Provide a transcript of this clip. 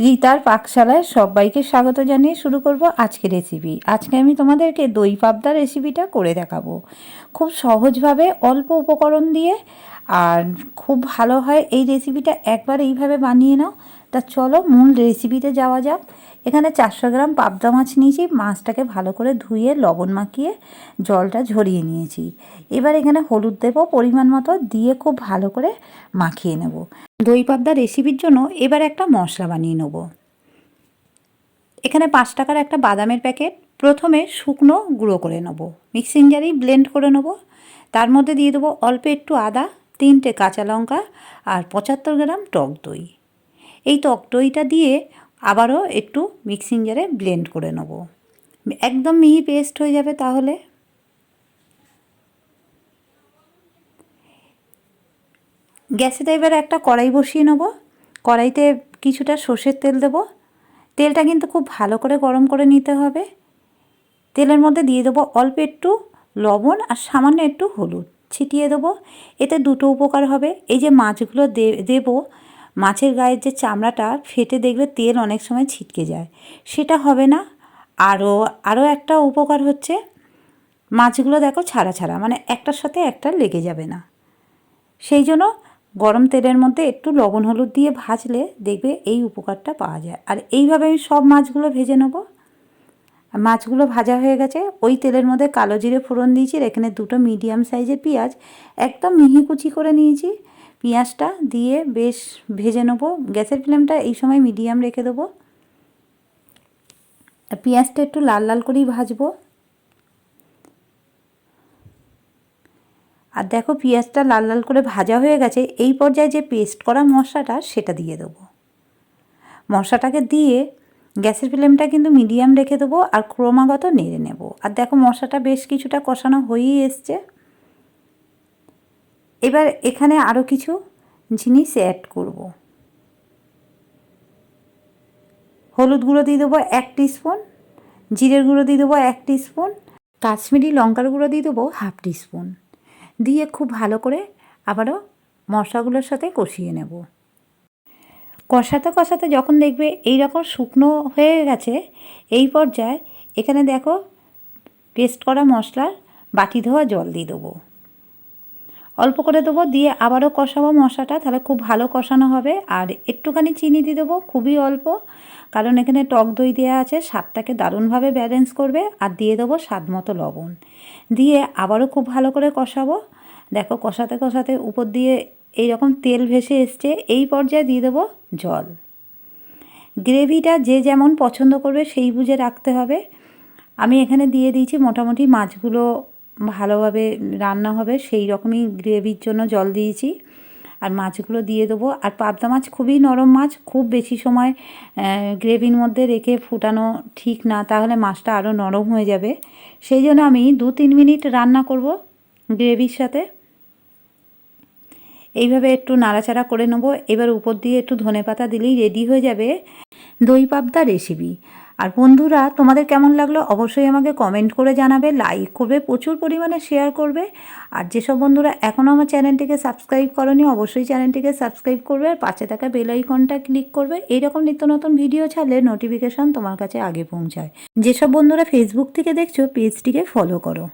রীতার পাকশালায় সবাইকে স্বাগত জানিয়ে শুরু করব আজকে রেসিপি আজকে আমি তোমাদেরকে দই পাবদা রেসিপিটা করে দেখাবো। খুব সহজভাবে অল্প উপকরণ দিয়ে আর খুব ভালো হয় এই রেসিপিটা একবার এইভাবে বানিয়ে নাও। তা চলো মূল রেসিপিতে যাওয়া যাক। এখানে চারশো গ্রাম পাবদা মাছ নিয়েছি। মাছটাকে ভালো করে ধুয়ে, লবণ মাখিয়ে, জলটা ঝরিয়ে নিয়েছি। এবার এখানে হলুদ দেবো পরিমাণ মতো দিয়ে খুব ভালো করে মাখিয়ে নেব। দই পাবদা রেসিপির জন্য এবার একটা মশলা বানিয়ে নেব। এখানে পাঁচ টাকার একটা বাদামের প্যাকেট। প্রথমে শুকনো গুঁড়ো করে নেব। মিক্সিং জারেই ব্লেন্ড করে নেব। তার মধ্যে দিয়ে দেবো অল্প একটু আদা, তিনটে কাঁচা লঙ্কা আর পঁচাত্তর গ্রাম টক দই। এই টক দইটা দিয়ে আবারও একটু মিক্সিং জারে ব্লেন্ড করে নেব। একদম মিহি পেস্ট হয়ে যাবে তাহলে। গ্যাসেতে এবার একটা কড়াই বসিয়ে নেব। কড়াইতে কিছুটা সর্ষের তেল দেব। তেলটা কিন্তু খুব ভালো করে গরম করে নিতে হবে। তেলের মধ্যে দিয়ে দেবো অল্প একটু লবণ আর সামান্য একটু হলুদ। ছিটিয়ে দেবো। এতে দুটো উপকার হবে। এই যে মাছগুলো দেব, মাছের গায়ের যে চামড়াটা ফেটে দেখবে তেল অনেক সময় ছিটকে যায়। সেটা হবে না। আরও আরও একটা উপকার হচ্ছে, মাছগুলো দেখো ছাড়া ছাড়া মানে একটার সাথে একটা লেগে যাবে না। সেই জন্য গরম তেলের মধ্যে একটু লবণ হলুদ দিয়ে ভাজলে দেখবে এই উপকারটা পাওয়া যায়। আর এইভাবে আমি সব মাছগুলো ভেজে নেব। মাছগুলো ভাজা হয়ে গেছে। ওই তেলের মধ্যে কালো জিরে ফোড়ন দিয়েছি আর এখানে দুটো মিডিয়াম সাইজের পেঁয়াজ একদম মিহি কুচি করে নিয়েছি। পেঁয়াজটা দিয়ে বেশ ভেজে নেব। গ্যাসের ফ্লেমটা এই সময় মিডিয়াম রেখে দেবো। পেঁয়াজটা একটু লাল লাল করেই ভাজবো। আর দেখো পেঁয়াজটা লাল লাল করে ভাজা হয়ে গেছে, এই পর্যায়ে যে পেস্ট করা মশলাটা সেটা দিয়ে দেবো। মশলাটাকে দিয়ে গ্যাসের ফ্লেমটা কিন্তু মিডিয়াম রেখে দেবো আর ক্রমাগত নেড়ে নেব। আর দেখো মশলাটা বেশ কিছুটা কষানো হয়েই এসছে। এবার এখানে আরও কিছু জিনিস অ্যাড করব। হলুদ গুঁড়ো দিয়ে দেবো এক স্পুন জিরের গুঁড়ো দিয়ে দেবো এক স্পুন কাশ্মীরি লঙ্কার গুঁড়ো দিয়ে দেবো হাফ স্পুন দিয়ে খুব ভালো করে আবারও মশলাগুলোর সাথে কষিয়ে নেব। কষাতে কষাতে যখন দেখবে এই রকম শুকনো হয়ে গেছে, এই পর্যায়ে এখানে দেখো পেস্ট করা মশলার বাটি ধোয়া জল দিয়ে দেবো। অল্প করে দেবো, দিয়ে আবারও কষাবো মশলাটা, তাহলে খুব ভালো কষানো হবে। আর একটুখানি চিনি দিয়ে দেবো, খুবই অল্প, কারণ এখানে টক দই দেওয়া আছে, স্বাদটাকে দারুণভাবে ব্যালেন্স করবে, আর দিয়ে দেবো স্বাদ মতো লবণ। দিয়ে আবারও খুব ভালো করে কষাবো। দেখো, কষাতে কষাতে উপর দিয়ে এই রকম তেল ভেসে এসছে, এই পর্যায়ে দিয়ে দেবো জল। গ্রেভিটা যে যেমন পছন্দ করবে, সেই বুঝে রাখতে হবে। আমি এখানে দিয়ে দিয়েছি মোটামুটি মাছগুলো ভালোভাবে রান্না হবে, সেই রকমই গ্রেভির জন্য জল দিয়েছি। আর মাছগুলো দিয়ে দেবো। আর পাবদা মাছ খুবই নরম মাছ, খুব বেশি সময় গ্রেভির মধ্যে রেখে ফুটানো ঠিক না, তাহলে মাছটা আরও নরম হয়ে যাবে। সেই জন্য আমি দু তিন মিনিট রান্না করব গ্রেভির সাথে। এইভাবে একটু নাড়াচাড়া করে নেব। এবার উপর দিয়ে একটু ধনে পাতা দিলেই রেডি হয়ে যাবে দই পাবদা রেসিপি। আর বন্ধুরা, তোমাদের কেমন লাগল অবশ্যই আমাকে কমেন্ট করে জানাবে লাইক করবে, প্রচুর পরিমাণে শেয়ার করবে। আর যেসব বন্ধুরা এখনও আমার চ্যানেলটিকে সাবস্ক্রাইব করনি, অবশ্যই চ্যানেলটিকে সাবস্ক্রাইব করবে আর পাশে থাকা বেল আইকনটা ক্লিক করবে। এইরকম নিত্য নতুন ভিডিও ছাড়লে নোটিফিকেশান তোমার কাছে আগে পৌঁছায়। যেসব বন্ধুরা ফেসবুক থেকে দেখছ পেজটিকে ফলো করো।